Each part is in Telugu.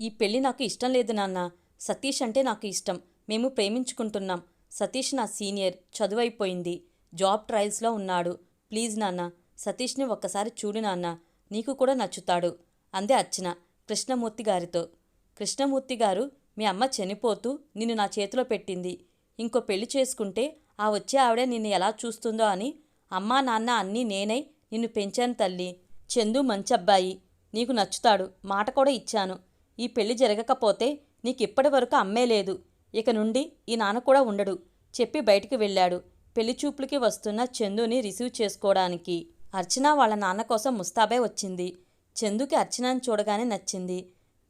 ఈ పెళ్ళి నాకు ఇష్టం లేదు నాన్న. సతీష్ అంటే నాకు ఇష్టం. మేము ప్రేమించుకుంటున్నాం. సతీష్ నా సీనియర్. చదువైపోయింది. జాబ్ ట్రయల్స్లో ఉన్నాడు. ప్లీజ్ నాన్న సతీష్ని ఒక్కసారి చూడు నాన్న. నీకు కూడా నచ్చుతాడు. అందే అర్చన కృష్ణమూర్తి గారితో. కృష్ణమూర్తి గారు మీ అమ్మ చనిపోతూ నిన్ను నా చేతిలో పెట్టింది. ఇంకో పెళ్ళి చేసుకుంటే ఆ వచ్చే ఆవిడ నిన్ను ఎలా చూస్తుందో అని అమ్మా నాన్న అన్నీ నేనై నిన్ను పెంచాను తల్లి. చందు మంచి అబ్బాయి నీకు నచ్చుతాడు. మాట కూడా ఇచ్చాను. ఈ పెళ్ళి జరగకపోతే నీకిప్పటి వరకు అమ్మే లేదు. ఇక నుండి ఈ నాన్న కూడా ఉండడు. చెప్పి బయటికి వెళ్ళాడు. పెళ్ళి చూపులకి వస్తున్న చందుని రిసీవ్ చేసుకోవడానికి. అర్చన వాళ్ళ నాన్న కోసం ముస్తాబే వచ్చింది. చందుకి అర్చనని చూడగానే నచ్చింది.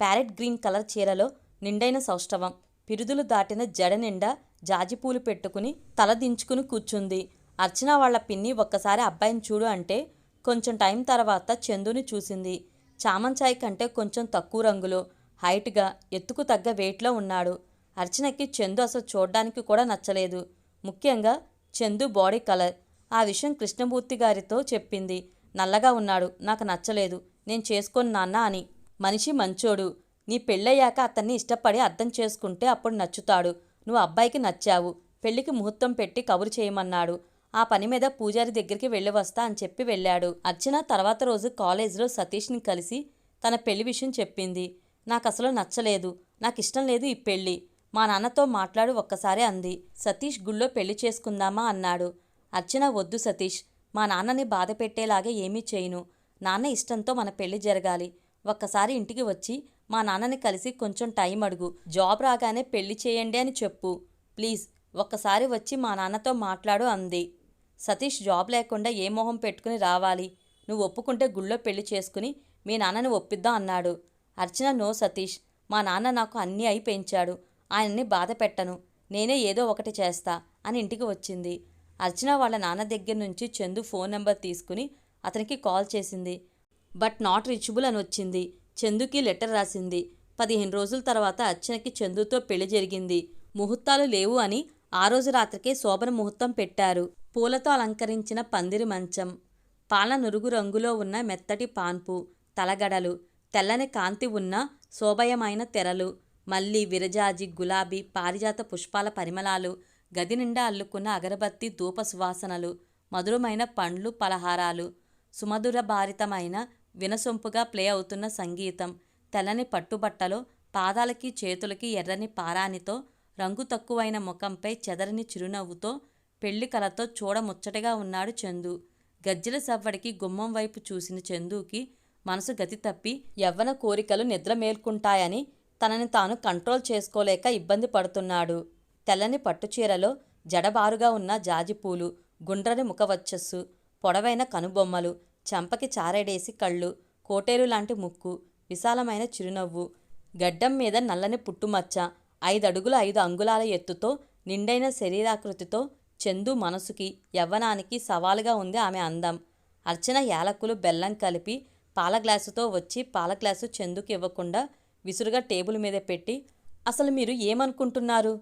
ప్యారెట్ గ్రీన్ కలర్ చీరలో నిండైన సౌష్ఠవం పిరుదులు దాటిన జడ నిండా జాజిపూలు పెట్టుకుని తల దించుకుని కూర్చుంది. అర్చన వాళ్ళ పిన్ని ఒక్కసారి అబ్బాయిని చూడు అంటే కొంచెం టైం తర్వాత చందుని చూసింది. చామంచాయి కంటే కొంచెం తక్కువ రంగులో. హైట్గా ఎత్తుకు తగ్గ వెయిట్లో ఉన్నాడు. అర్చనకి చందు అసలు చూడడానికి కూడా నచ్చలేదు. ముఖ్యంగా చందు బాడీ కలర్. ఆ విషయం కృష్ణమూర్తి గారితో చెప్పింది. నల్లగా ఉన్నాడు. నాకు నచ్చలేదు. నేను చేసుకోను నాన్న అని. మనిషి మంచోడు. నీ పెళ్ళయ్యాక అతన్ని ఇష్టపడి అర్థం చేసుకుంటే అప్పుడు నచ్చుతాడు. నువ్వు అబ్బాయికి నచ్చావు. పెళ్ళికి ముహూర్తం పెట్టి కబురు చేయమన్నాడు. ఆ పని మీద పూజారి దగ్గరికి వెళ్ళి వస్తా అని చెప్పి వెళ్ళాడు. అర్చన తర్వాత రోజు కాలేజీలో సతీష్ని కలిసి తన పెళ్ళి విషయం చెప్పింది. నాకు అసలు నచ్చలేదు. నాకు ఇష్టం లేదు ఈ పెళ్ళి. మా నాన్నతో మాట్లాడు ఒక్కసారి అంది. సతీష్ గుళ్ళో పెళ్ళి చేసుకుందామా అన్నాడు. అర్చన వద్దు సతీష్. మా నాన్నని బాధ పెట్టేలాగే ఏమీ చేయను. నాన్న ఇష్టంతో మన పెళ్ళి జరగాలి. ఒక్కసారి ఇంటికి వచ్చి మా నాన్నని కలిసి కొంచెం టైం అడుగు. జాబ్ రాగానే పెళ్ళి చేయండి అని చెప్పు. ప్లీజ్ ఒక్కసారి వచ్చి మా నాన్నతో మాట్లాడు అంది. సతీష్ జాబ్ లేకుండా ఏ మొహం పెట్టుకుని రావాలి. నువ్వు ఒప్పుకుంటే గుళ్ళో పెళ్ళి చేసుకుని మీ నాన్నని ఒప్పిద్దాం అన్నాడు. అర్చన నో సతీష్ మా నాన్న నాకు అన్నీ అయి పెంచాడు. ఆయన్ని బాధ పెట్టను. నేనే ఏదో ఒకటి చేస్తా అని ఇంటికి వచ్చింది. అర్చన వాళ్ళ నాన్న దగ్గర నుంచి చందు ఫోన్ నెంబర్ తీసుకుని అతనికి కాల్ చేసింది. బట్ నాట్ రీచబుల్ అని వచ్చింది. చందుకి లెటర్ రాసింది. పదిహేను రోజుల తర్వాత అర్చనకి చందుతో పెళ్ళి జరిగింది. ముహూర్తాలు లేవు అని ఆ రోజు రాత్రికే శోభన ముహూర్తం పెట్టారు. పూలతో అలంకరించిన పందిరి మంచం పాల నురుగు రంగులో ఉన్న మెత్తటి పాన్పు తలగడలు తెల్లని కాంతి ఉన్న శోభయమైన తెరలు మల్లి విరజాజి గులాబీ పారిజాత పుష్పాల పరిమళాలు గది నిండా అల్లుకున్న అగరబత్తి ధూప సువాసనలు మధురమైన పండ్లు పలహారాలు సుమధుర భారితమైన వినసొంపుగా ప్లే అవుతున్న సంగీతం తెల్లని పట్టుబట్టలో పాదాలకి చేతులకి ఎర్రని పారానితో రంగు తక్కువైన ముఖంపై చెదరని చిరునవ్వుతో పెళ్ళి కలతో చూడముచ్చటగా ఉన్నాడు చందు. గజ్జెల సవ్వడికి గుమ్మం వైపు చూసిన చందుకి మనసు గతి తప్పి యవ్వన కోరికలు నిద్ర మేల్కుంటాయని తనని తాను కంట్రోల్ చేసుకోలేక ఇబ్బంది పడుతున్నాడు. తెల్లని పట్టుచీరలో జడబారుగా ఉన్న జాజిపూలు గుండ్రని ముఖవచ్చస్సు పొడవైన కనుబొమ్మలు చెంపకి చారెడేసి కళ్ళు కోటేరు లాంటి ముక్కు విశాలమైన చిరునవ్వు గడ్డం మీద నల్లని పుట్టుమచ్చ ఐదడుగుల ఐదు అంగుళాల ఎత్తుతో నిండైన శరీరాకృతితో చందు మనసుకి యవ్వనానికి సవాలుగా ఉంది ఆమె అందం. అర్చన యాలకులు బెల్లం కలిపి పాల గ్లాసుతో వచ్చి పాల గ్లాసు చందుకు ఇవ్వకుండా విసురుగా టేబుల్ మీద పెట్టి అసలు మీరు ఏమనుకుంటున్నారు?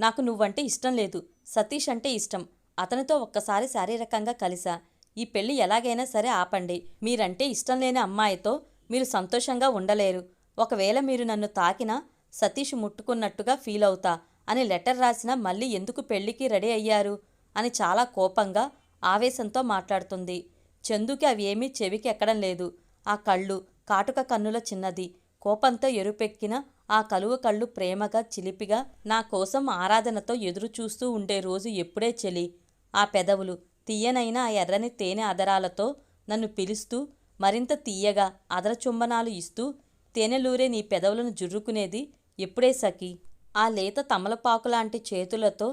నాకు నువ్వంటే ఇష్టం లేదు. సతీష్ అంటే ఇష్టం. అతనితో ఒక్కసారి శారీరకంగా కలిసా. ఈ పెళ్ళి ఎలాగైనా సరే ఆపండి. మీరంటే ఇష్టం లేని అమ్మాయితో మీరు సంతోషంగా ఉండలేరు. ఒకవేళ మీరు నన్ను తాకినా సతీష్ ముట్టుకున్నట్టుగా ఫీల్ అవుతా అని లెటర్ రాసినా మళ్ళీ ఎందుకు పెళ్ళికి రెడీ అయ్యారు? అని చాలా కోపంగా ఆవేశంతో మాట్లాడుతుంది. చందుకి అవి ఏమీ చెవికి ఎక్కడం లేదు. ఆ కళ్ళు కాటుక కన్నుల చిన్నది. కోపంతో ఎరుపెక్కిన ఆ కలువ కళ్ళు ప్రేమగా చిలిపిగా నా కోసం ఆరాధనతో ఎదురు చూస్తూ ఉండే రోజు ఎప్పుడే చెలి. ఆ పెదవులు తీయనైన ఆ ఎర్రని తేనె అదరాలతో నన్ను పిలుస్తూ మరింత తీయగా అదర చుంబనాలు ఇస్తూ తేనెలూరే నీ పెదవులను జుర్రుకునేది ఎప్పుడే సఖి. ఆ లేత తమలపాకులాంటి చేతులతో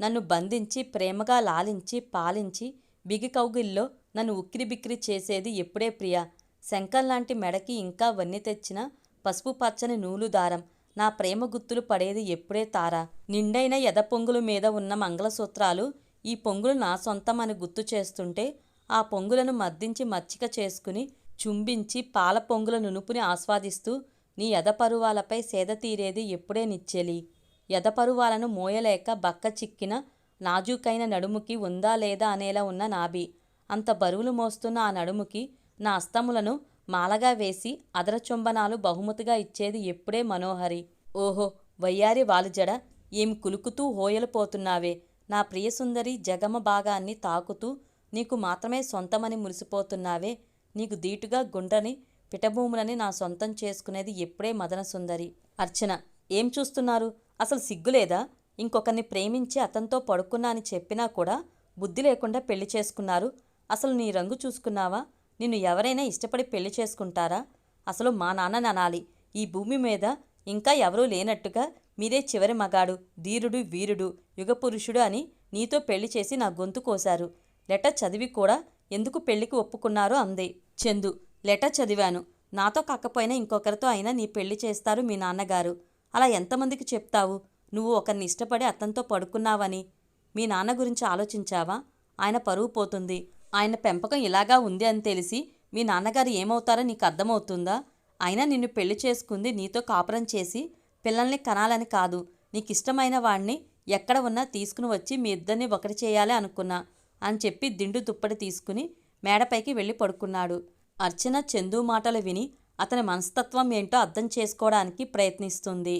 నన్ను బంధించి ప్రేమగా లాలించి పాలించి బిగి కౌగిల్లో నన్ను ఉక్కిరి బిక్కిరి చేసేది ఎప్పుడే ప్రియా? శంఖంలాంటి మెడకి ఇంకా వన్ని తెచ్చిన పసుపు పచ్చని నూలు దారం. నా ప్రేమ గుర్తులు పడేది ఎప్పుడే తారా? నిండైన ఎద పొంగుల మీద ఉన్న మంగళసూత్రాలు ఈ పొంగులు నా సొంతం అని గుర్తు చేస్తుంటే ఆ పొంగులను మద్దించి మచ్చిక చేసుకుని చుంబించి పాల పొంగుల నునుపుని ఆస్వాదిస్తూ నీ ఎదపరువాలపై సేద తీరేది ఎప్పుడే నిచ్చెలి? ఎదపరువాలను మోయలేక బక్క చిక్కిన నాజూకైన నడుముకి ఉందా లేదా అనేలా ఉన్న నాభి. అంత బరువులు మోస్తున్న ఆ నడుముకి నా అస్తములను మాలగా వేసి అదర చుంబనాలు బహుమతిగా ఇచ్చేది ఎప్పుడే మనోహరి. ఓహో వయ్యారి వాలుజడ ఏమి కులుకుతూ హోయలుపోతున్నావే నా ప్రియసుందరి జగమ భాగాన్ని తాకుతూ నీకు మాత్రమే సొంతమని మురిసిపోతున్నావే. నీకు దీటుగా గుండ్రని పిటభూములని నా సొంతం చేసుకునేది ఎప్పుడే మదన సుందరి. అర్చన ఏం చూస్తున్నారు? అసలు సిగ్గులేదా? ఇంకొకరిని ప్రేమించి అతనితో పడుకున్నా అని చెప్పినా కూడా బుద్ధి లేకుండా పెళ్ళి చేసుకున్నారు. అసలు నీ రంగు చూసుకున్నావా? నిన్ను ఎవరైనా ఇష్టపడి పెళ్ళి చేసుకుంటారా? అసలు మా నాన్న అనాలి. ఈ భూమి మీద ఇంకా ఎవరూ లేనట్టుగా మీరే చివరి మగాడు ధీరుడు వీరుడు యుగపురుషుడు అని నీతో పెళ్ళి చేసి నా గొంతు కోశారు. లెటర్ చదివి కూడా ఎందుకు పెళ్ళికి ఒప్పుకున్నారో అందే. చందు లెటర్ చదివాను. నాతో కాకపోయినా ఇంకొకరితో అయినా నీ పెళ్ళి చేస్తారు మీ నాన్నగారు. అలా ఎంతమందికి చెప్తావు? నువ్వు ఒకరిని ఇష్టపడి అతనితో పడుకున్నావని. మీ నాన్న గురించి ఆలోచించావా? ఆయన పరువు పోతుంది. ఆయన పెంపకం ఇలాగా ఉంది అని తెలిసి మీ నాన్నగారు ఏమవుతారో నీకు అర్థమవుతుందా? అయినా నిన్ను పెళ్ళి చేసుకుంది నీతో కాపురం చేసి పిల్లల్ని కనాలని కాదు. నీకు ఇష్టమైన వాణ్ణి ఎక్కడ ఉన్నా తీసుకుని వచ్చి మీ ఇద్దరిని ఒకటి చేయాలి అనుకున్నా అని చెప్పి దిండు దుప్పటి తీసుకుని మేడపైకి వెళ్ళి పడుకున్నాడు. అర్చన చందు మాటలు విని అతని మనస్తత్వం ఏంటో అర్థం చేసుకోవడానికి ప్రయత్నిస్తుంది.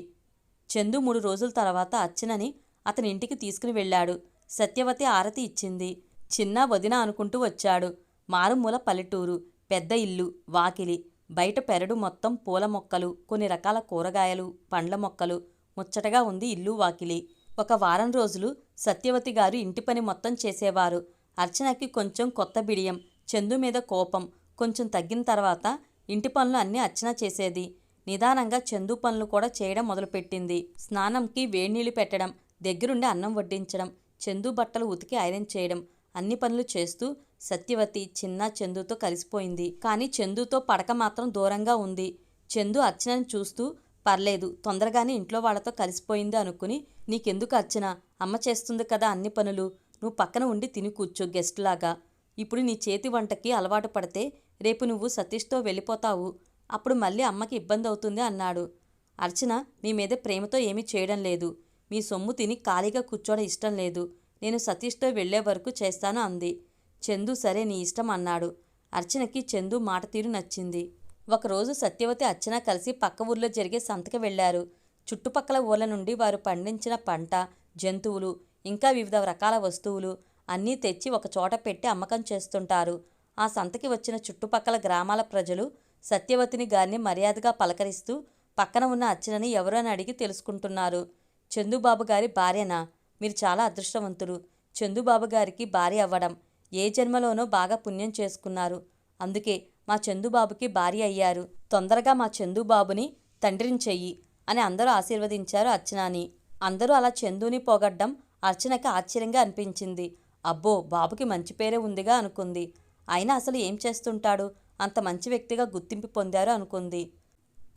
చందు మూడు రోజుల తర్వాత అర్చనని అతని ఇంటికి తీసుకుని వెళ్ళాడు. సత్యవతి ఆరతి ఇచ్చింది. చిన్న వదిన అనుకుంటూ వచ్చాడు. మారుమూల పల్లెటూరు పెద్ద ఇల్లు వాకిలి బయట పెరడు మొత్తం పూల మొక్కలు కొన్ని రకాల కూరగాయలు పండ్ల మొక్కలు ముచ్చటగా ఉంది ఇల్లు వాకిలి. ఒక వారం రోజులు సత్యవతి గారు ఇంటి పని మొత్తం చేసేవారు. అర్చనకి కొంచెం కొత్త బిడియం చందు మీద కోపం కొంచెం తగ్గిన తర్వాత ఇంటి పనులు అన్నీ అర్చన చేసేది. నిదానంగా చందు పనులు కూడా చేయడం మొదలుపెట్టింది. స్నానంకి వేడినీళ్ళు పెట్టడం దగ్గరుండి అన్నం వడ్డించడం చందు బట్టలు ఉతికి ఐరన్ చేయడం అన్ని పనులు చేస్తూ సత్యవతి చిన్న చందుతో కలిసిపోయింది. కానీ చందుతో పడక మాత్రం దూరంగా ఉంది. చందు అర్చనను చూస్తూ పర్లేదు తొందరగానే ఇంట్లో వాళ్ళతో కలిసిపోయింది అనుకుని నీకెందుకు అర్చన? అమ్మ చేస్తుంది కదా అన్ని పనులు. నువ్వు పక్కన ఉండి తిని కూర్చో గెస్ట్లాగా. ఇప్పుడు నీ చేతి వంటకి అలవాటు పడితే రేపు నువ్వు సతీష్తో వెళ్ళిపోతావు. అప్పుడు మళ్ళీ అమ్మకి ఇబ్బంది అవుతుంది అన్నాడు. అర్చన మీ మీద ప్రేమతో ఏమీ చేయడం లేదు. మీ సొమ్ము తిని ఖాళీగా కూర్చోవడం ఇష్టం లేదు. నేను సతీష్తో వెళ్ళే వరకు చేస్తాను అంది. చందు సరే నీ ఇష్టం అన్నాడు. అర్చనకి చందు మాట తీరు నచ్చింది. ఒకరోజు సత్యవతి అర్చన కలిసి పక్క ఊర్లో జరిగే సంతకి వెళ్ళారు చుట్టుపక్కల ఊర్ల నుండి వారు పండించిన పంట జంతువులు ఇంకా వివిధ రకాల వస్తువులు అన్నీ తెచ్చి ఒక చోట పెట్టి అమ్మకం చేస్తుంటారు. ఆ సంతకి వచ్చిన చుట్టుపక్కల గ్రామాల ప్రజలు సత్యవతిని గారిని మర్యాదగా పలకరిస్తూ పక్కన ఉన్న అర్చనని ఎవరో అని అడిగి తెలుసుకుంటున్నారు? చందుబాబు గారి భార్యనా? మీరు చాలా అదృష్టవంతులు. చందుబాబు గారికి భార్య అవ్వడం ఏ జన్మలోనో బాగా పుణ్యం చేసుకున్నారు. అందుకే మా చందుబాబుకి భార్య అయ్యారు. తొందరగా మా చందుబాబుని తండ్రిని చెయ్యి అని అందరూ ఆశీర్వదించారు అర్చనాని. అందరూ అలా చందుని పొగడ్డం అర్చనకి ఆశ్చర్యంగా అనిపించింది. అబ్బో బాబుకి మంచి పేరే ఉందిగా అనుకుంది. అయినా అసలు ఏం చేస్తుంటాడు? అంత మంచి వ్యక్తిగా గుర్తింపు పొందారు అనుకుంది.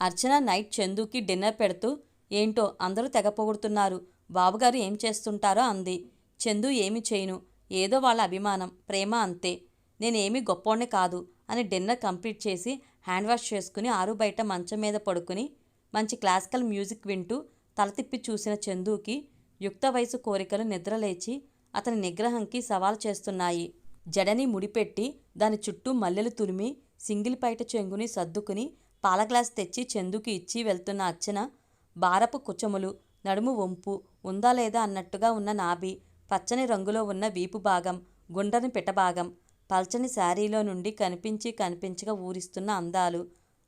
అర్చన నైట్ చందుకి డిన్నర్ పెడుతూ ఏంటో అందరూ తెగ పొగుడుతున్నారు. బాబుగారు ఏం చేస్తుంటారో అంది. చందు ఏమి చేయను. ఏదో వాళ్ళ అభిమానం ప్రేమ అంతే. నేనేమీ గొప్పోడిని కాదు అని డిన్నర్ కంప్లీట్ చేసి హ్యాండ్ వాష్ చేసుకుని ఆరు బయట మంచం మీద పడుకుని మంచి క్లాసికల్ మ్యూజిక్ వింటూ తల తిప్పి చూసిన చందుకి యుక్త వయసు కోరికలు నిద్రలేచి అతని నిగ్రహంకి సవాల్ చేస్తున్నాయి. జడని ముడిపెట్టి దాని చుట్టూ మల్లెలు తురిమి సింగిల్ పైట చెంగుని సర్దుకుని పాల గ్లాస్ తెచ్చి చందుకి ఇచ్చి వెళ్తున్న అర్చన బారపు కుచములు నడుము వంపు ఉందా లేదా అన్నట్టుగా ఉన్న నాభి పచ్చని రంగులో ఉన్న వీపు భాగం గుండ్రని పిటభాగం పల్చని శారీలో నుండి కనిపించి కనిపించగా ఊరిస్తున్న అందాలు.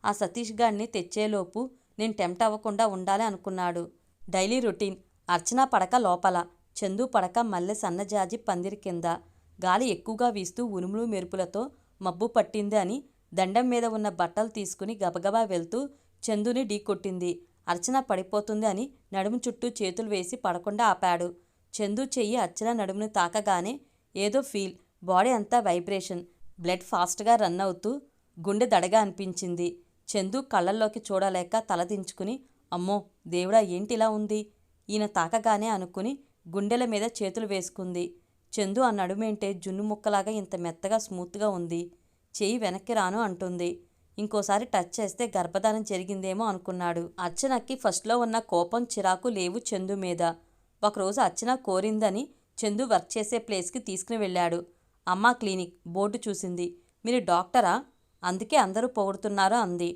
ఆ సతీష్ గాడిని తెచ్చేలోపు నేను టెంప్ట్ అవ్వకుండా ఉండాలి అనుకున్నాడు. డైలీ రొటీన్ అర్చన పడక లోపల చందు పడక మల్లె సన్నజాజి పందిరి కింద గాలి ఎక్కువగా వీస్తూ ఉరుములు మెరుపులతో మబ్బు పట్టింది అని దండం మీద ఉన్న బట్టలు తీసుకుని గబగబా వెళ్తూ చందుని ఢీకొట్టింది. అర్చన పడిపోతుంది అని నడుము చుట్టూ చేతులు వేసి పడకుండా ఆపాడు. చందు చెయ్యి అర్చన నడుమును తాకగానే ఏదో ఫీల్ బాడీ అంతా వైబ్రేషన్ బ్లడ్ ఫాస్ట్గా రన్ అవుతూ గుండె దడగా అనిపించింది. చందు కళ్ళల్లోకి చూడలేక తలదించుకుని అమ్మో దేవుడా ఏంటిలా ఉంది? ఈయన తాకగానే అనుకుని గుండెల మీద చేతులు వేసుకుంది. చందు ఆ నడుమేంటే జున్ను ముక్కలాగా ఇంత మెత్తగా స్మూత్గా ఉంది. చెయ్యి వెనక్కి రాను అంటుంది. ఇంకోసారి టచ్ చేస్తే గర్భధారణ జరిగిందేమో అనుకున్నాడు. అర్చనకి ఫస్ట్లో ఉన్న కోపం చిరాకు లేవు చందు మీద. ఒకరోజు అర్చన కోరిందని చందు వర్క్ చేసే ప్లేస్కి తీసుకుని వెళ్ళాడు. అమ్మ క్లినిక్ బోర్డు చూసింది. మీరు డాక్టరా? అందుకే అందరూ పొగుడుతున్నారో అంది.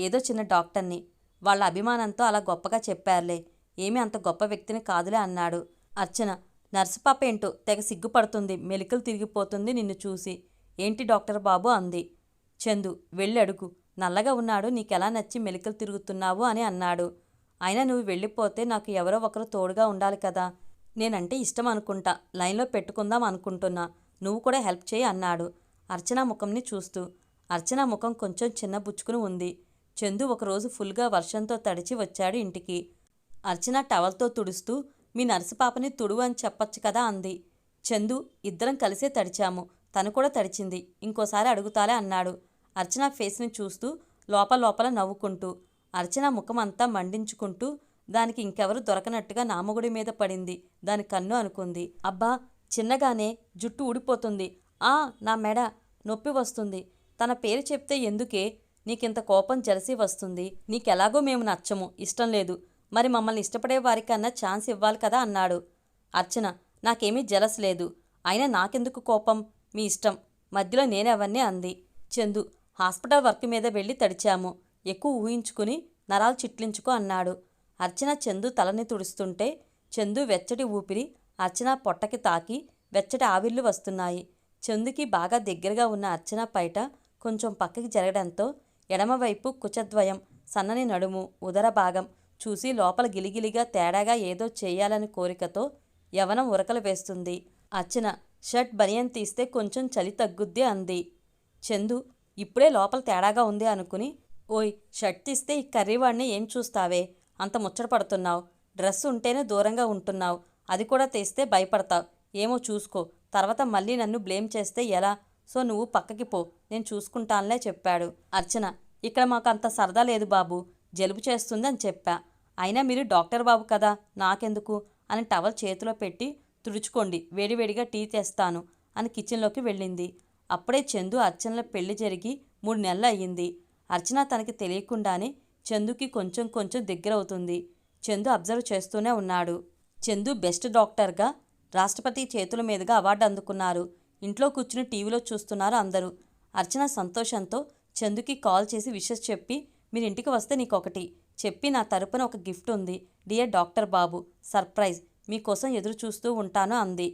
ఏదో చిన్న డాక్టర్ని. వాళ్ళ అభిమానంతో అలా గొప్పగా చెప్పారులే. ఏమీ అంత గొప్ప వ్యక్తిని కాదులే అన్నాడు. అర్చన నర్సు పాప ఏంటో తెగ సిగ్గుపడుతుంది. మెలికలు తిరిగిపోతుంది నిన్ను చూసి. ఏంటి డాక్టర్ బాబు? అంది. చందు వెళ్ళి అడుగు నల్లగా ఉన్నాడు నీకెలా నచ్చి మెలికలు తిరుగుతున్నావు అని అన్నాడు. అయినా నువ్వు వెళ్ళిపోతే నాకు ఎవరో ఒకరు తోడుగా ఉండాలి కదా. నేనంటే ఇష్టం అనుకుంటా. లైన్లో పెట్టుకుందాం అనుకుంటున్నా. నువ్వు కూడా హెల్ప్ చేయి అన్నాడు. అర్చన ముఖంని చూస్తూ. అర్చన ముఖం కొంచెం చిన్నబుచ్చుకుని ఉంది. చందు ఒకరోజు ఫుల్గా వర్షంతో తడిచి వచ్చాడు ఇంటికి. అర్చన టవల్తో తుడుస్తూ మీ నర్సు పాపని తుడువు అని చెప్పొచ్చు కదా అంది. చందు ఇద్దరం కలిసే తడిచాము. తను కూడా తడిచింది. ఇంకోసారి అడుగుతాలే అన్నాడు. అర్చన ఫేస్ని చూస్తూ లోపల లోపల నవ్వుకుంటూ అర్చన ముఖమంతా మండించుకుంటూ దానికి ఇంకెవరు దొరకనట్టుగా నామగుడి మీద పడింది. దాని కన్ను అనుకుంది. అబ్బా చిన్నగానే జుట్టు ఊడిపోతుంది. ఆ నా మెడ నొప్పి వస్తుంది. తన పేరు చెప్తే ఎందుకే నీకింత కోపం జలసి వస్తుంది? నీకెలాగో మేము నచ్చము. ఇష్టం లేదు. మరి మమ్మల్ని ఇష్టపడే వారికన్నా ఛాన్స్ ఇవ్వాలి కదా అన్నాడు. అర్చన నాకేమీ జలస్ లేదు. అయినా నాకెందుకు కోపం? మీ ఇష్టం. మధ్యలో నేనెవన్నీ అంది. చందు హాస్పిటల్ వర్క్ మీద వెళ్ళి తడిచాము. ఎక్కువ ఊహించుకుని నరాలు చిట్లించుకో అన్నాడు. అర్చన చందు తలని తుడుస్తుంటే చందు వెచ్చటి ఊపిరి అర్చన పొట్టకి తాకి వెచ్చటి ఆవిర్లు వస్తున్నాయి. చందుకి బాగా దగ్గరగా ఉన్న అర్చన పైట కొంచెం పక్కకి జరగడంతో ఎడమవైపు కుచద్వయం సన్నని నడుము ఉదర భాగం చూసి లోపల గిలిగిలిగా తేడాగా ఏదో చేయాలని కోరికతో యవనం ఉరకలు వేస్తుంది. అర్చన షర్ట్ బనియన్ తీస్తే కొంచెం చలి తగ్గుద్ది అంది. చందు ఇప్పుడే లోపల తేడాగా ఉంది అనుకుని ఓయ్ షర్ట్ తీస్తే ఈ కర్రీవాడిని ఏం చూస్తావే? అంత ముచ్చట పడుతున్నావు. డ్రెస్ ఉంటేనే దూరంగా ఉంటున్నావు. అది కూడా తీస్తే భయపడతావు. ఏమో చూసుకో. తర్వాత మళ్ళీ నన్ను బ్లేమ్ చేస్తే ఎలా? సో నువ్వు పక్కకి పో. నేను చూసుకుంటానులే చెప్పాడు అర్చన. ఇక్కడ మాకు అంత సరదా లేదు బాబు. జలుబు చేస్తుంది అని చెప్పా. అయినా మీరు డాక్టర్ బాబు కదా. నాకెందుకు? అని టవల్ చేతిలో పెట్టి తుడుచుకోండి. వేడివేడిగా టీ తెస్తాను అని కిచెన్లోకి వెళ్ళింది. అప్పుడే చందు అర్చనల పెళ్ళి జరిగి మూడు నెలలు అయ్యింది. అర్చన తనకి తెలియకుండానే చందుకి కొంచెం కొంచెం దగ్గర అవుతుంది చందు అబ్జర్వ్ చేస్తూనే ఉన్నాడు. చందు బెస్ట్ డాక్టర్గా రాష్ట్రపతి చేతుల మీదుగా అవార్డు అందుకున్నారు. ఇంట్లో కూర్చుని టీవీలో చూస్తున్నారు అందరూ. అర్చన సంతోషంతో చందుకి కాల్ చేసి విషెస్ చెప్పి మీరు ఇంటికి వస్తే నీకొకటి. చెప్పి నా తరపున ఒక గిఫ్ట్ ఉంది. డియర్ డాక్టర్ బాబు సర్ప్రైజ్. మీకోసం ఎదురు చూస్తూ ఉంటాను అంది.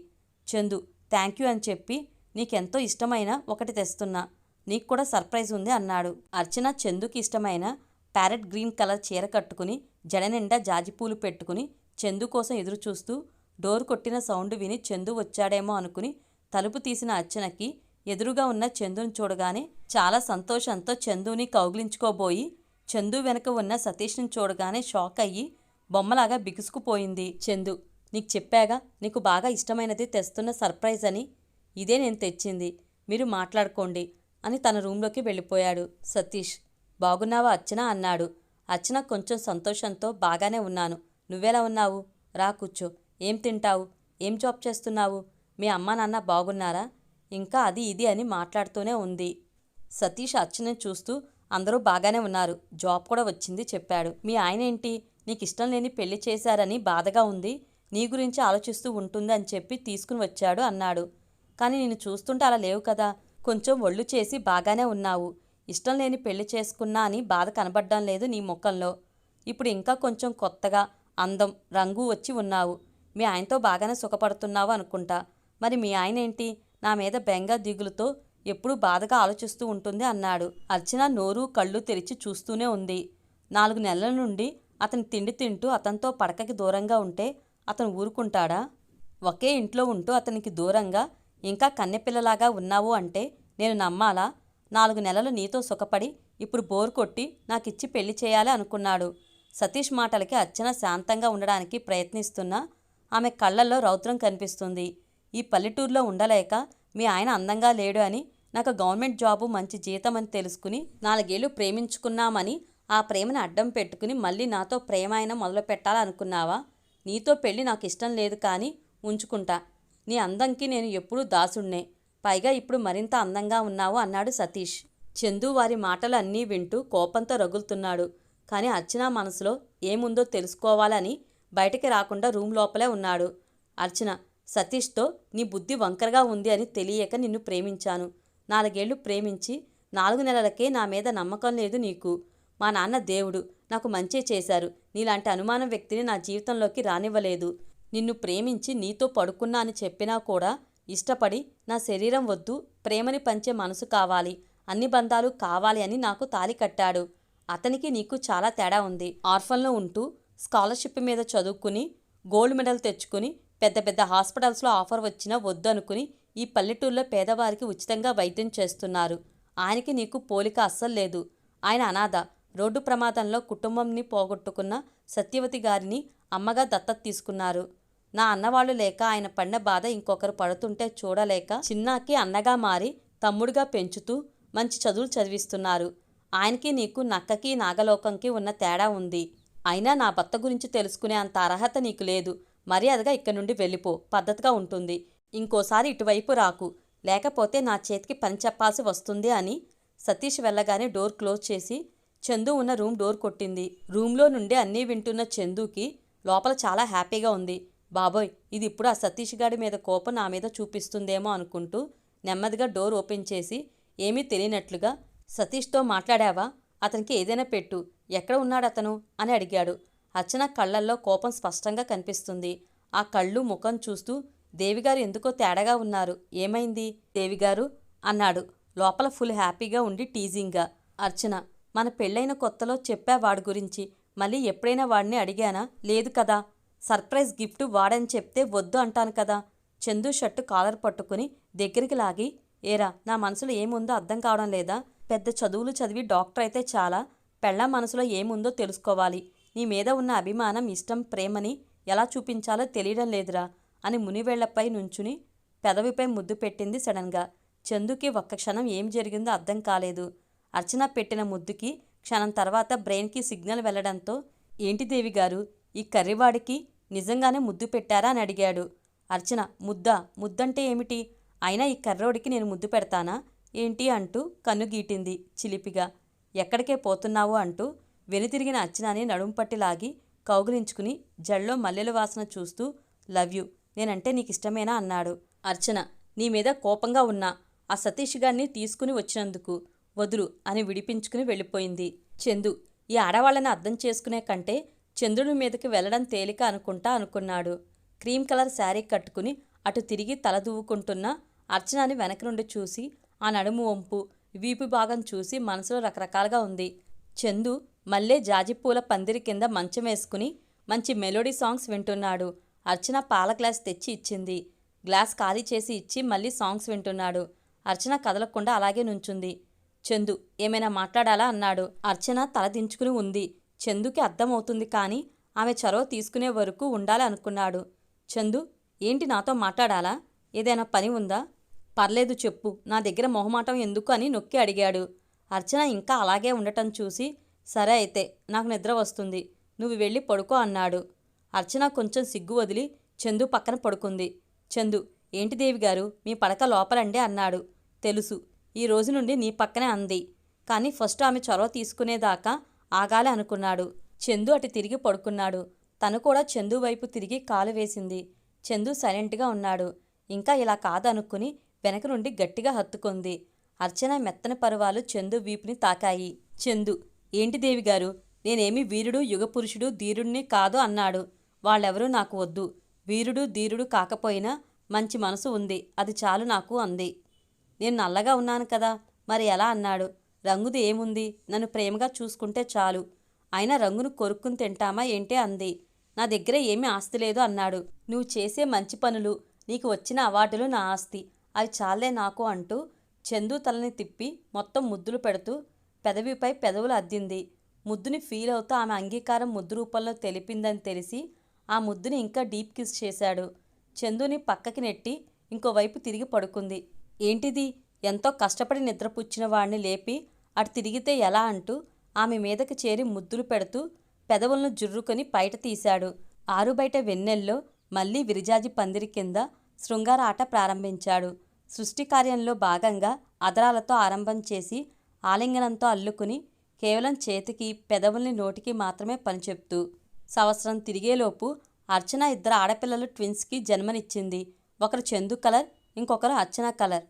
చందు థ్యాంక్ యూ అని చెప్పి నీకెంతో ఇష్టమైన ఒకటి తెస్తున్నా. నీకు కూడా సర్ప్రైజ్ ఉంది అన్నాడు. అర్చన చందుకి ఇష్టమైన ప్యారెట్ గ్రీన్ కలర్ చీర కట్టుకుని జడ నిండా జాజిపూలు పెట్టుకుని చందు కోసం ఎదురు చూస్తూ డోర్ కొట్టిన సౌండ్ విని చందు వచ్చాడేమో అనుకుని తలుపు తీసిన అర్చనకి ఎదురుగా ఉన్న చందుని చూడగానే చాలా సంతోషంతో చందుని కౌగిలించుకోబోయి చందు వెనక ఉన్న సతీష్ని చూడగానే షాక్ అయ్యి బొమ్మలాగా బిగుసుకుపోయింది. చందు నీకు చెప్పాగా నీకు బాగా ఇష్టమైనది తెస్తున్న సర్ప్రైజ్ అని. ఇదే నేను తెచ్చింది. మీరు మాట్లాడుకోండి అని తన రూంలోకి వెళ్ళిపోయాడు సతీష్. బాగున్నావా అర్చన అన్నాడు. అర్చన కొంచెం సంతోషంతో బాగానే ఉన్నాను. నువ్వెలా ఉన్నావు? రా కూర్చో. ఏం తింటావు? ఏం జాబ్ చేస్తున్నావు? మీ అమ్మ నాన్న బాగున్నారా? ఇంకా అది ఇది అని మాట్లాడుతూనే ఉంది. సతీష్ అర్చనని చూస్తూ అందరూ బాగానే ఉన్నారు. జాబ్ కూడా వచ్చింది చెప్పాడు. మీ ఆయన ఏంటి? నీకు ఇష్టం లేని పెళ్ళి చేశారని బాధగా ఉంది. నీ గురించి ఆలోచిస్తూ ఉంటుంది అని చెప్పి తీసుకుని వచ్చాడు అన్నాడు. కానీ నేను చూస్తుంటే అలా లేవు కదా. కొంచెం ఒళ్ళు చేసి బాగానే ఉన్నావు. ఇష్టం లేని పెళ్ళి చేసుకున్నా అని బాధ కనబడడం లేదు నీ ముఖంలో. ఇప్పుడు ఇంకా కొంచెం కొత్తగా అందం రంగు వచ్చి ఉన్నావు. మీ ఆయనతో బాగానే సుఖపడుతున్నావు అనుకుంటా. మరి మీ ఆయన ఏంటి? నా మీద బెంగ దిగులుతో ఎప్పుడూ బాధగా ఆలోచిస్తూ ఉంటుంది అన్నాడు. అర్చన నోరు కళ్ళు తెరిచి చూస్తూనే ఉంది. నాలుగు నెలల నుండి అతని తిండి తింటూ అతనితో పడకకి దూరంగా ఉంటే అతను ఊరుకుంటాడా? ఒకే ఇంట్లో ఉంటూ అతనికి దూరంగా ఇంకా కన్నెపిల్లలాగా ఉన్నావు అంటే నేను నమ్మాలా? నాలుగు నెలలు నీతో సుఖపడి ఇప్పుడు బోర్ కొట్టి నాకిచ్చి పెళ్ళి చేయాలి అనుకున్నాడు. సతీష్ మాటలకి అర్చన శాంతంగా ఉండడానికి ప్రయత్నిస్తున్నా ఆమె కళ్ళల్లో రౌద్రం కనిపిస్తుంది. ఈ పల్లెటూరులో ఉండలేక మీ ఆయన అందంగా లేడు అని నాకు గవర్నమెంట్ జాబు మంచి జీతం అని తెలుసుకుని నాలుగేళ్ళు ప్రేమించుకున్నామని ఆ ప్రేమను అడ్డం పెట్టుకుని మళ్ళీ నాతో ప్రేమ అయినా మొదలు పెట్టాలనుకున్నావా నీతో పెళ్ళి నాకు ఇష్టం లేదు కానీ ఉంచుకుంటా. నీ అందంకి నేను ఎప్పుడూ దాసుణ్ణే. పైగా ఇప్పుడు మరింత అందంగా ఉన్నావు అన్నాడు సతీష్. చందు వారి మాటలు అన్నీ వింటూ కోపంతో రగులుతున్నాడు. కానీ అర్చన మనసులో ఏముందో తెలుసుకోవాలని బయటికి రాకుండా రూమ్ లోపలే ఉన్నాడు. అర్చన సతీష్తో నీ బుద్ధి వంకరగా ఉంది అని తెలియక నిన్ను ప్రేమించాను. నాలుగేళ్ళు ప్రేమించి నాలుగు నెలలకే నా మీద నమ్మకం లేదు నీకు. మా నాన్న దేవుడు నాకు మంచే చేశారు. నీలాంటి అనుమానం వ్యక్తిని నా జీవితంలోకి రానివ్వలేదు. నిన్ను ప్రేమించి నీతో పడుకున్నా అని చెప్పినా కూడా ఇష్టపడి నా శరీరం వద్దు ప్రేమని పంచే మనసు కావాలి. అన్ని బంధాలు కావాలి అని నాకు తాలి కట్టాడు. అతనికి నీకు చాలా తేడా ఉంది. ఆర్ఫన్లో ఉంటూ స్కాలర్షిప్ మీద చదువుకుని గోల్డ్ మెడల్ తెచ్చుకుని పెద్ద పెద్ద హాస్పిటల్స్లో ఆఫర్ వచ్చినా వద్దు అనుకుని ఈ పల్లెటూరులో పేదవారికి ఉచితంగా వైద్యం చేస్తున్నారు. ఆయనకి నీకు పోలిక అస్సలు లేదు. ఆయన అనాథ. రోడ్డు ప్రమాదంలో కుటుంబంని పోగొట్టుకున్న సత్యవతి గారిని అమ్మగా దత్తత తీసుకున్నారు. నా అన్నవాళ్ళు లేక ఆయన పడిన బాధ ఇంకొకరు పడుతుంటే చూడలేక చిన్నాకి అన్నగా మారి తమ్ముడుగా పెంచుతూ మంచి చదువులు చదివిస్తున్నారు. ఆయనకి నీకు నక్కకి నాగలోకంకి ఉన్న తేడా ఉంది. అయినా నా భర్త గురించి తెలుసుకునే అంత అర్హత నీకు లేదు. మర్యాదగా ఇక్కడి నుండి వెళ్ళిపో. పద్ధతిగా ఉంటుంది. ఇంకోసారి ఇటువైపు రాకు. లేకపోతే నా చేతికి పని చెప్పాల్సి వస్తుంది అని సతీష్ వెళ్ళగానే డోర్ క్లోజ్ చేసి చందు ఉన్న రూమ్ డోర్ కొట్టింది. రూమ్లో నుండి అన్నీ వింటున్న చందుకి లోపల చాలా హ్యాపీగా ఉంది. బాబోయ్ ఇది ఇప్పుడు ఆ సతీష్ గాడి మీద కోపం నా మీద చూపిస్తుందేమో అనుకుంటూ నెమ్మదిగా డోర్ ఓపెన్ చేసి ఏమీ తెలియనట్లుగా సతీష్తో మాట్లాడావా? అతనికి ఏదైనా పెట్టు. ఎక్కడ ఉన్నాడు అతను అని అడిగాడు. అర్చన కళ్ళల్లో కోపం స్పష్టంగా కనిపిస్తుంది. ఆ కళ్ళు ముఖం చూస్తూ దేవిగారు ఎందుకో తేడాగా ఉన్నారు? ఏమైంది? దేవిగారు? అన్నాడు. లోపల ఫుల్ హ్యాపీగా ఉండి టీజింగ్గా అర్చన మన పెళ్ళైన కొత్తలో చెప్పా వాడి గురించి. మళ్ళీ ఎప్పుడైనా వాడిని అడిగానా? లేదు కదా. సర్ప్రైజ్ గిఫ్ట్ వాడని చెప్తే వద్దు అంటాను కదా. చందు షర్టు కాలర్ పట్టుకుని దగ్గరికి లాగి ఏరా నా మనసులో ఏముందో అర్థం కావడం లేదా? పెద్ద చదువులు చదివి డాక్టర్ అయితే చాలా. పెళ్ళ మనసులో ఏముందో తెలుసుకోవాలి. నీ మీద ఉన్న అభిమానం ఇష్టం ప్రేమని ఎలా చూపించాలో తెలియడం లేదురా అని మునివేళ్ళపై నుంచుని పెదవిపై ముద్దు పెట్టింది సడన్గా. చందుకి ఒక్క క్షణం ఏం జరిగిందో అర్థం కాలేదు. అర్చన పెట్టిన ముద్దుకి క్షణం తర్వాత బ్రెయిన్కి సిగ్నల్ వెళ్ళడంతో ఏంటి దేవి గారు ఈ కర్రివాడికి నిజంగానే ముద్దు పెట్టారా? అని అడిగాడు. అర్చన ముద్ద ముద్దంటే ఏమిటి? అయినా ఈ కర్రోడికి నేను ముద్దు పెడతానా? ఏంటి? అంటూ కన్ను గీటింది చిలిపిగా. ఎక్కడికే పోతున్నావు? అంటూ వెనుతిరిగిన అర్చనాని నడుంపట్టి లాగి కౌగిలించుకుని జల్లో మల్లెల వాసన చూస్తూ లవ్ యూ నేనంటే నీకు ఇష్టమేనా అన్నాడు. అర్చన నీ మీద కోపంగా ఉన్నా ఆ సతీష్ గారిని తీసుకుని వచ్చినందుకు. వదులు అని విడిపించుకుని వెళ్ళిపోయింది. చందు ఈ ఆడవాళ్ళని అర్థం చేసుకునే కంటే చంద్రుడి మీదకి వెళ్ళడం తేలిక అనుకుంటా అనుకున్నాడు. క్రీమ్ కలర్ శారీ కట్టుకుని అటు తిరిగి తల దువ్వుకుంటున్న అర్చనాని వెనక నుండి చూసి ఆ నడుము వంపు వీపు భాగం చూసి మనసులో రకరకాలుగా ఉంది. చందు మళ్ళీ జాజిపూల పందిరి కింద మంచం వేసుకుని మంచి మెలోడీ సాంగ్స్ వింటున్నాడు. అర్చన పాల గ్లాస్ తెచ్చి ఇచ్చింది. గ్లాస్ ఖాళీ చేసి ఇచ్చి మళ్ళీ సాంగ్స్ వింటున్నాడు. అర్చన కదలకుండా అలాగే నుంచుంది. చందు ఏమైనా మాట్లాడాలా అన్నాడు. అర్చన తల దించుకుని ఉంది. చందుకి అర్థమవుతుంది కానీ ఆమె చొరవ తీసుకునే వరకు ఉండాలనుకున్నాడు చందు ఏంటి నాతో మాట్లాడాలా? ఏదైనా పని ఉందా? పర్లేదు చెప్పు. నా దగ్గర మొహమాటం ఎందుకు అని నొక్కి అడిగాడు. అర్చన ఇంకా అలాగే ఉండటం చూసి సరే అయితే నాకు నిద్ర వస్తుంది. నువ్వు వెళ్ళి పడుకో అన్నాడు. అర్చన కొంచెం సిగ్గు వదిలి చందు పక్కన పడుకుంది. చందు ఏంటి దేవి గారు మీ పడక లోపలండి అన్నాడు. తెలుసు. ఈ రోజు నుండి నీ పక్కనే అంది. కానీ ఫస్ట్ ఆమె చొరవ తీసుకునేదాకా ఆగాలి అనుకున్నాడు. చందు అటు తిరిగి పడుకున్నాడు. తను కూడా చందు వైపు తిరిగి కాలు వేసింది. చందు సైలెంట్గా ఉన్నాడు. ఇంకా ఇలా కాదనుకుని వెనక నుండి గట్టిగా హత్తుకుంది. అర్చన మెత్తన పరువాలు చందు వీపుని తాకాయి. చందు ఏంటి దేవిగారు? నేనేమి వీరుడు యుగపురుషుడు ధీరుణ్ణి కాదు అన్నాడు. వాళ్ళెవరూ నాకు వద్దు. వీరుడు ధీరుడు కాకపోయినా మంచి మనసు ఉంది. అది చాలు నాకు అంది. నేను నల్లగా ఉన్నాను కదా. మరి ఎలా అన్నాడు. రంగుది ఏముంది? నన్ను ప్రేమగా చూసుకుంటే చాలు. అయినా రంగును కొరుక్కుని తింటామా ఏంటే అంది. నా దగ్గర ఏమీ ఆస్తి లేదు అన్నాడు. నువ్వు చేసే మంచి పనులు నీకు వచ్చిన అవార్డులు నా ఆస్తి. అవి చాలే నాకు అంటూ చందు తలని తిప్పి మొత్తం ముద్దులు పెడుతూ పెదవిపై పెదవులు అద్దింది. ముద్దుని ఫీల్ అవుతూ ఆమె అంగీకారం ముద్దు రూపంలో తెలిపిందని తెలిసి ఆ ముద్దుని ఇంకా డీప్ కిస్ చేశాడు. చందుని పక్కకి నెట్టి ఇంకోవైపు తిరిగి పడుకుంది. ఏంటిది? ఎంతో కష్టపడి నిద్రపుచ్చిన వాడిని లేపి అటు తిరిగితే ఎలా అంటూ ఆమె మీదకి చేరి ముద్దులు పెడుతూ పెదవులను జుర్రుకొని బయట తీశాడు. ఆరు బయట వెన్నెల్లో మళ్ళీ విరిజాజి పందిరి కింద శృంగార ఆట ప్రారంభించాడు. సృష్టి కార్యంలో భాగంగా అదరాలతో ఆరంభం చేసి ఆలింగనంతో అల్లుకుని కేవలం చేతికి పెదవుల్ని నోటికి మాత్రమే పనిచెప్తూ సంవత్సరం తిరిగేలోపు అర్చన ఇద్దరు ఆడపిల్లలు ట్విన్స్కి జన్మనిచ్చింది. ఒకరు చందు కలర్ ఇంకొకరు అర్చన కలర్.